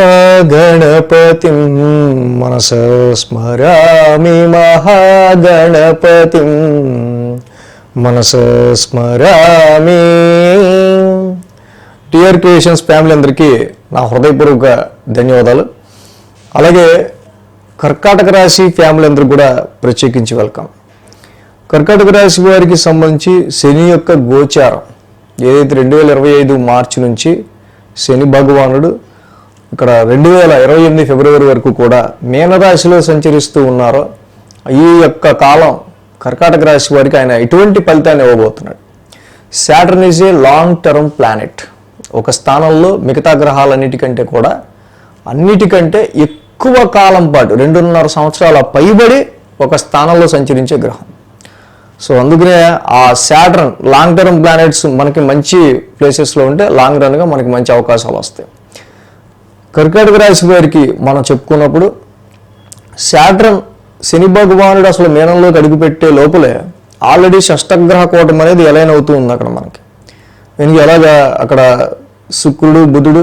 మహాగణపతి మనస స్మరామి మహాగణపతిం మనస స్మరామి. టిఆర్ క్రియేషన్స్ ఫ్యామిలీ అందరికీ నా హృదయపూర్వక ధన్యవాదాలు. అలాగే కర్కాటక రాశి ఫ్యామిలీ అందరికి కూడా ప్రత్యేకించి వెల్కమ్ కర్కాటక రాశి వారికి సంబంధించి శని యొక్క గోచారం. ఏదైతే రెండు వేల ఇరవై ఐదు మార్చి నుంచి శని భగవానుడు ఇక్కడ రెండు వేల ఇరవై ఎనిమిది ఫిబ్రవరి వరకు కూడా మీనరాశిలో సంచరిస్తూ ఉన్నారో ఈ యొక్క కాలం కర్కాటక రాశి వారికి ఆయన ఎటువంటి ఫలితాన్ని ఇవ్వబోతున్నాడు? Saturn is a long term planet ఒక స్థానంలో మిగతా గ్రహాలన్నిటికంటే కూడా అన్నిటికంటే ఎక్కువ కాలం పాటు రెండున్నర సంవత్సరాల పైబడి ఒక స్థానంలో సంచరించే గ్రహం. సో అందుకనే ఆ శాటర్న్ లాంగ్ టర్మ్ ప్లానెట్స్ మనకి మంచి ప్లేసెస్లో ఉంటే లాంగ్ రన్గా మనకి మంచి అవకాశాలు వస్తాయి. కర్కాటక రాశి వారికి మనం చెప్పుకున్నప్పుడు శాట్రన్ శని భగవానుడు అసలు మీనంలోకి అడుగుపెట్టే లోపలే ఆల్రెడీ షష్టగ్రహ కూటం అనేది ఎలైన్ అవుతూ ఉంది అక్కడ మనకి. దీనికి ఎలాగా అక్కడ శుక్రుడు బుధుడు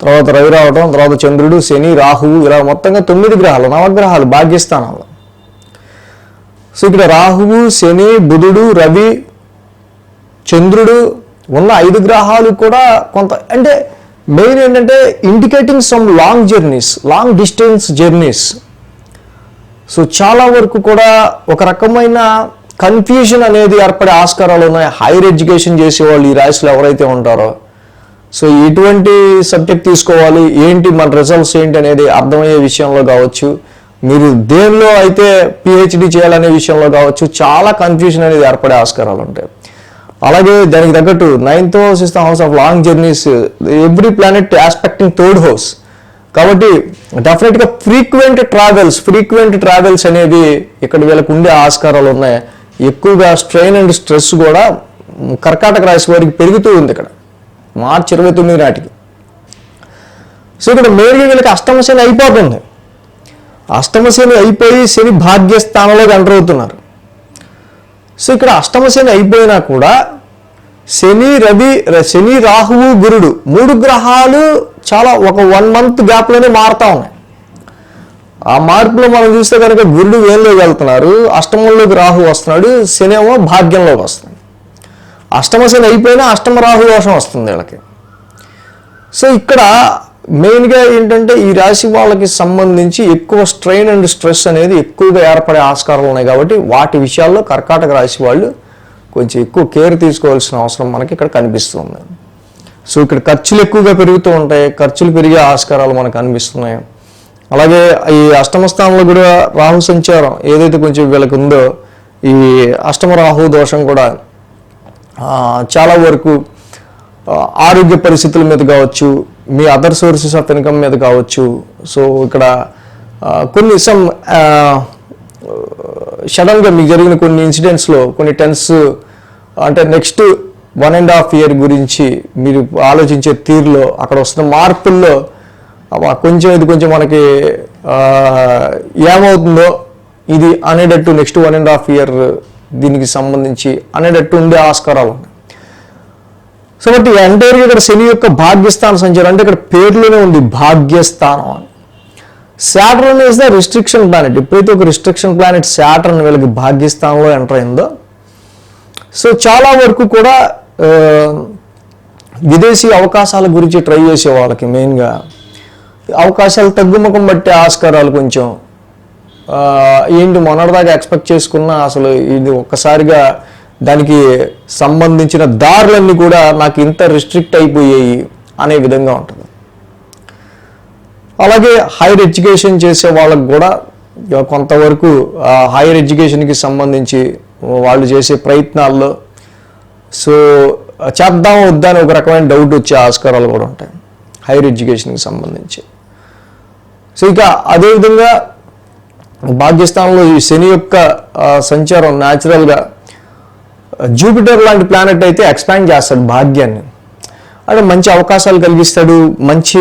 తర్వాత రవి రావటం తర్వాత చంద్రుడు శని రాహువు ఇలా మొత్తంగా తొమ్మిది గ్రహాలు నవగ్రహాలు భాగ్యస్థానాలు. సో ఇక్కడ రాహువు శని బుధుడు రవి చంద్రుడు ఉన్న ఐదు గ్రహాలు కూడా కొంత అంటే మెయిన్ ఏంటంటే indicating some long journeys long distance journeys so చాలా వరకు కూడా ఒక రకమైన కన్ఫ్యూజన్ అనేది ఏర్పడే ఆస్కారాలు ఉన్నాయి. హైయర్ ఎడ్యుకేషన్ చేసేవాళ్ళు ఈ రాశిలో ఎవరైతే ఉంటారో. సో ఎటువంటి సబ్జెక్ట్ తీసుకోవాలి? ఏంటి మన రిజల్ట్స్ ఏంటి అనేది అర్థమయ్యే విషయంలో కావచ్చు. మీరు దేనిలో అయితే పిహెచ్డి చేయాలనే విషయంలో కావచ్చు. చాలా కన్ఫ్యూజన్ అనేది ఏర్పడే ఆస్కారాలు ఉంటాయి. అలాగే దానికి తగ్గట్టు ninth house is the house of long journeys. Every planet aspecting third house కాబట్టి డెఫినెట్గా ఫ్రీక్వెంట్ ట్రావెల్స్ ఫ్రీక్వెంట్ ట్రావెల్స్ అనేవి ఇక్కడ వీళ్ళకు ఉండే ఆస్కారాలు ఉన్నాయి. ఎక్కువగా స్ట్రెయిన్ అండ్ స్ట్రెస్ కూడా కర్కాటక రాశి వారికి పెరుగుతూ ఉంది ఇక్కడ. మార్చి ఇరవై తొమ్మిది నాటికి. సో ఇక్కడ మెయిన్గా వీళ్ళకి అష్టమశని అయిపోతుంది. అష్టమశని అయిపోయి శని భాగ్యస్థానంలోకి ఎంటర్ అవుతున్నారు. సో ఇక్కడ అష్టమ శని అయిపోయినా కూడా శని రవి శని రాహువు గురుడు మూడు గ్రహాలు చాలా ఒక వన్ మంత్ గ్యాప్లోనే మారుతా ఉన్నాయి. ఆ మార్పులో మనం చూస్తే కనుక గురుడు వేలులోకి వెళ్తున్నారు అష్టమంలోకి రాహు వస్తున్నాడు శని ఏమో భాగ్యంలోకి వస్తుంది. అష్టమ శని అయిపోయినా అష్టమ రాహు దోషం వస్తుంది వీళ్ళకి. సో ఇక్కడ మెయిన్గా ఏంటంటే ఈ రాశి వాళ్ళకి సంబంధించి ఎక్కువ స్ట్రెయిన్ అండ్ స్ట్రెస్ అనేది ఎక్కువగా ఏర్పడే ఆస్కారాలు ఉన్నాయి కాబట్టి వాటి విషయాల్లో కర్కాటక రాశి వాళ్ళు కొంచెం ఎక్కువ కేర్ తీసుకోవాల్సిన అవసరం మనకి ఇక్కడ కనిపిస్తుంది. సో ఇక్కడ ఖర్చులు ఎక్కువగా పెరుగుతూ ఉంటాయి. ఖర్చులు పెరిగే ఆస్కారాలు మనకు కనిపిస్తున్నాయి. అలాగే ఈ అష్టమ స్థానంలో కూడా రాహు సంచారం ఏదైతే కొంచెం వీళ్ళకి ఉందో ఈ అష్టమ రాహు దోషం కూడా చాలా వరకు ఆరోగ్య పరిస్థితుల మీద కావచ్చు మీ అదర్ సోర్సెస్ ఆఫ్ ఇన్కమ్ మీద కావచ్చు. సో ఇక్కడ కొన్ని సమ్ సడన్గా మీకు జరిగిన కొన్ని ఇన్సిడెంట్స్లో కొన్ని టెన్స్ అంటే next one and half year గురించి మీరు ఆలోచించే తీరులో అక్కడ వస్తున్న మార్పుల్లో కొంచెం ఇది కొంచెం మనకి ఏమవుతుందో ఇది అనేటట్టు next one and half year దీనికి సంబంధించి అనేటట్టు ఉండే ఆస్కారాలు ఉన్నాయి. సో బట్ ఎంటైర్గా ఇక్కడ శని యొక్క భాగ్యస్థాన సంచారం అంటే ఇక్కడ పేర్లోనే ఉంది భాగ్యస్థానం అని. Saturn is the restriction planet ఎప్పుడైతే ఒక రిస్ట్రిక్షన్ ప్లానెట్ శాటర్న్ వీళ్ళకి భాగ్యస్థానంలో ఎంటర్ అయిందో సో చాలా వరకు కూడా విదేశీ అవకాశాల గురించి ట్రై చేసే వాళ్ళకి మెయిన్గా అవకాశాలు తగ్గుముఖం బట్టే ఆస్కారాలు కొంచెం ఏంటి మొన్నటిదాకా ఎక్స్పెక్ట్ చేసుకున్న అసలు ఇది ఒక్కసారిగా దానికి సంబంధించిన దారులన్నీ కూడా నాకు ఇంత రిస్ట్రిక్ట్ అయిపోయాయి అనే విధంగా ఉంటుంది. అలాగే హైయర్ ఎడ్యుకేషన్ చేసే వాళ్ళకు కూడా కొంతవరకు హైయర్ ఎడ్యుకేషన్కి సంబంధించి వాళ్ళు చేసే ప్రయత్నాల్లో సో చేద్దాం వద్దా అని ఒక రకమైన డౌట్ వచ్చే ఆస్కారాలు కూడా ఉంటాయి హైయర్ ఎడ్యుకేషన్కి సంబంధించి. సో ఇక అదేవిధంగా భాగ్యస్థానంలో ఈ శని యొక్క సంచారం న్యాచురల్గా జూపిటర్ లాంటి ప్లానెట్ అయితే ఎక్స్పాండ్ చేస్తాడు భాగ్యాన్ని. అంటే మంచి అవకాశాలు కలిగిస్తాడు మంచి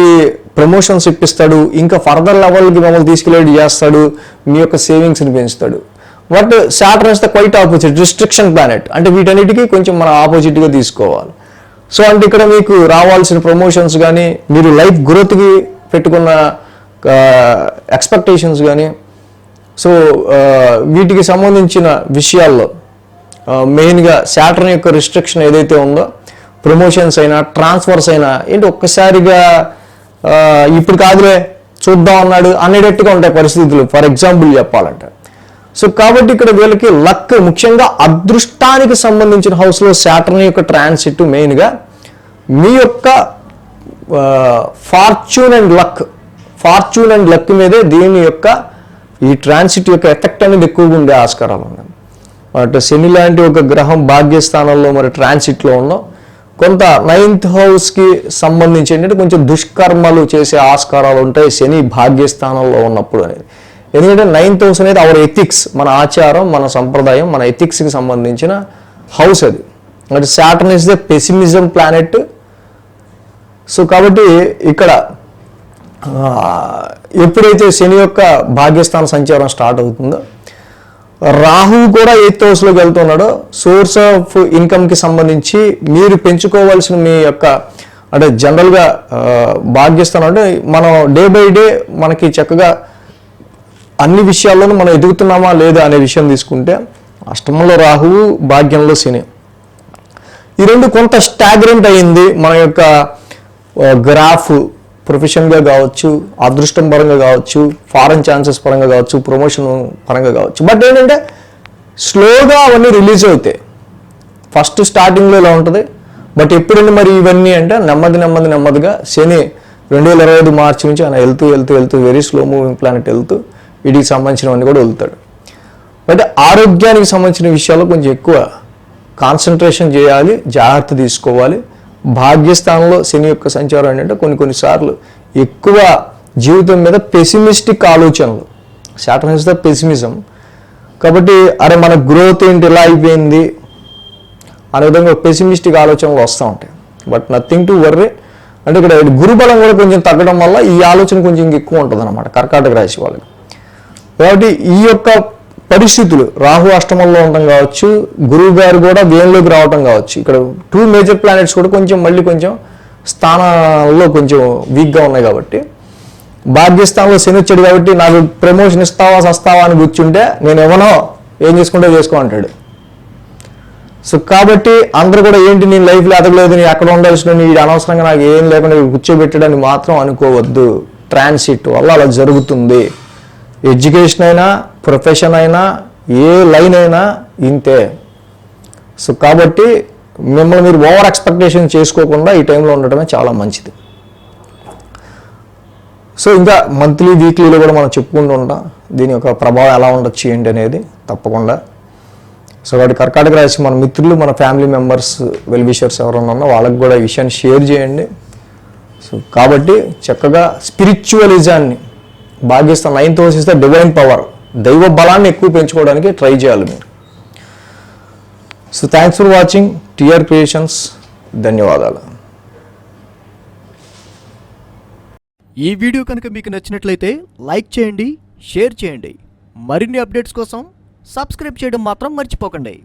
ప్రమోషన్స్ ఇప్పిస్తాడు ఇంకా ఫర్దర్ లెవెల్కి మమ్మల్ని తీసుకెళ్ళేది చేస్తాడు మీ యొక్క సేవింగ్స్ని పెంచుతాడు. But Saturn the quite opposite restriction planet అంటే వీటన్నిటికీ కొంచెం మనం ఆపోజిట్గా తీసుకోవాలి. సో అంటే ఇక్కడ మీకు రావాల్సిన ప్రమోషన్స్ కానీ మీరు లైఫ్ గ్రోత్కి పెట్టుకున్న ఎక్స్పెక్టేషన్స్ కానీ సో వీటికి సంబంధించిన విషయాల్లో మెయిన్గా శాటర్న్ యొక్క రిస్ట్రిక్షన్ ఏదైతే ఉందో ప్రమోషన్స్ అయినా ట్రాన్స్ఫర్స్ అయినా ఏంటి ఒక్కసారిగా ఇప్పుడు కాదులే చూద్దాం అన్నాడు అనేటట్టుగా ఉంటాయి పరిస్థితులు. ఫర్ ఎగ్జాంపుల్ చెప్పాలంటే. సో కాబట్టి ఇక్కడ వీళ్ళకి లక్ ముఖ్యంగా అదృష్టానికి సంబంధించిన హౌస్లో శాటర్న్ యొక్క ట్రాన్సిట్ మెయిన్గా మీ యొక్క fortune and luck fortune and luck మీదే దీని యొక్క ఈ ట్రాన్సిట్ యొక్క ఎఫెక్ట్ అనేది ఎక్కువగా ఉండే ఆస్కారాలు ఉన్నాయి. అటు శని లాంటి ఒక గ్రహం భాగ్యస్థానంలో మరి ట్రాన్సిట్లో ఉన్నాం. కొంత నైన్త్ హౌస్కి సంబంధించి ఏంటంటే కొంచెం దుష్కర్మలు చేసే ఆస్కారాలు ఉంటాయి శని భాగ్యస్థానంలో ఉన్నప్పుడు అనేది. ఎందుకంటే నైన్త్ హౌస్ అనేది అవర్ ఎథిక్స్ మన ఆచారం మన సంప్రదాయం మన ఎథిక్స్కి సంబంధించిన హౌస్ అది. అంటే Saturn is the pessimism planet so కాబట్టి ఇక్కడ ఎప్పుడైతే శని యొక్క భాగ్యస్థాన సంచారం స్టార్ట్ అవుతుందో రాహు కూడా ఎయిత్ హౌస్లోకి వెళ్తున్నాడో. సోర్స్ ఆఫ్ ఇన్కమ్కి సంబంధించి మీరు పెంచుకోవాల్సిన మీ యొక్క అంటే జనరల్గా భాగ్యస్థానం అంటే మనం డే బై డే మనకి చక్కగా అన్ని విషయాల్లోనూ మనం ఎదుగుతున్నామా లేదా అనే విషయం తీసుకుంటే అష్టమంలో రాహువు భాగ్యంలో శని. ఈ రెండు కొంత స్టాగ్రెంట్ అయింది మన యొక్క గ్రాఫ్ ప్రొఫెషన్గా కావచ్చు అదృష్టం పరంగా కావచ్చు ఫారెన్ ఛాన్సెస్ పరంగా కావచ్చు ప్రమోషన్ పరంగా కావచ్చు. బట్ ఏంటంటే స్లోగా అవన్నీ రిలీజ్ అవుతాయి. ఫస్ట్ స్టార్టింగ్లో ఇలా ఉంటుంది? బట్ ఎప్పుడండి మరి ఇవన్నీ అంటే నెమ్మది నెమ్మది నెమ్మదిగా శని రెండు వేల ఇరవై ఐదు మార్చి నుంచి ఆయన వెళ్తూ వెళ్తూ వెళ్తూ వెరీ స్లో మూవింగ్ ప్లానెట్ వెళ్తూ వీటికి సంబంధించినవన్నీ కూడా వెళ్తాడు. బట్ ఆరోగ్యానికి సంబంధించిన విషయాల్లో కొంచెం ఎక్కువ కాన్సన్ట్రేషన్ చేయాలి జాగ్రత్త తీసుకోవాలి. భాగ్యస్థానంలో శని యొక్క సంచారం ఏంటంటే కొన్ని కొన్నిసార్లు ఎక్కువ జీవితం మీద పెసిమిస్టిక్ ఆలోచనలు. సాటర్న్ ఇస్ ద పెసిమిజం కాబట్టి అరే మన గ్రోత్ ఏంటి ఇలా అయిపోయింది? అనే విధంగా పెసిమిస్టిక్ ఆలోచనలు వస్తూ ఉంటాయి. బట్ నథింగ్ టు వర్రీ అంటే ఇక్కడ గురుబలం కూడా కొంచెం తగ్గడం వల్ల ఈ ఆలోచన కొంచెం ఎక్కువ ఉంటుంది అనమాట కర్కాటక రాశి వాళ్ళకి. కాబట్టి ఈ యొక్క పరిస్థితులు రాహు అష్టమంలో ఉండడం కావచ్చు గురువు గారు కూడా వేయంలోకి రావడం కావచ్చు. ఇక్కడ టూ మేజర్ ప్లానెట్స్ కూడా కొంచెం మళ్ళీ కొంచెం స్థానంలో కొంచెం వీక్గా ఉన్నాయి కాబట్టి. భాగ్యస్థానంలో శని వచ్చాడు కాబట్టి నాకు ప్రమోషన్ ఇస్తావా సస్తావా అని కూర్చుంటే నేను ఎవనో ఏం చేసుకుంటే చేసుకో అంటాడు. సో కాబట్టి అందరూ కూడా ఏంటి నేను లైఫ్లో ఎదగలేదు నేను ఎక్కడ ఉండాల్సిన నీ అనవసరంగా నాకు ఏం లేకుండా ఇక్కడ కూర్చోబెట్టడానికి మాత్రం అనుకోవద్దు. ట్రాన్సిట్ వల్ల అలా జరుగుతుంది. ఎడ్యుకేషన్ అయినా ప్రొఫెషన్ అయినా ఏ లైన్ అయినా ఇంతే. సో కాబట్టి మిమ్మల్ని మీరు ఓవర్ ఎక్స్పెక్టేషన్ చేసుకోకుండా ఈ టైంలో ఉండటమే చాలా మంచిది. సో ఇంకా మంత్లీ వీక్లీలో కూడా మనం చెప్పుకుంటూ ఉంటాం దీని యొక్క ప్రభావం ఎలా ఉండొచ్చు ఏంటి అనేది తప్పకుండా. సో వాటి కర్కాటక రాశి మన మిత్రులు మన ఫ్యామిలీ మెంబర్స్ వెల్విషర్స్ ఎవరైనా ఉన్నా వాళ్ళకి కూడా ఈ విషయాన్ని షేర్ చేయండి. సో కాబట్టి చక్కగా స్పిరిచువలిజాన్ని భాగ్యస్థాన్ నైన్త్ హౌస్ ఇస్తే డివైన్ పవర్. దైవ బలాన్ని ఎక్కువ పెంచుకోవడానికి ట్రై చేయాలి మీరు. So thanks for watching TR creations ధన్యవాదాలు. ఈ వీడియో కనుక మీకు నచ్చినట్లయితే లైక్ చేయండి షేర్ చేయండి. మరిన్ని అప్డేట్స్ కోసం సబ్స్క్రైబ్ చేయడం మాత్రం మర్చిపోకండి.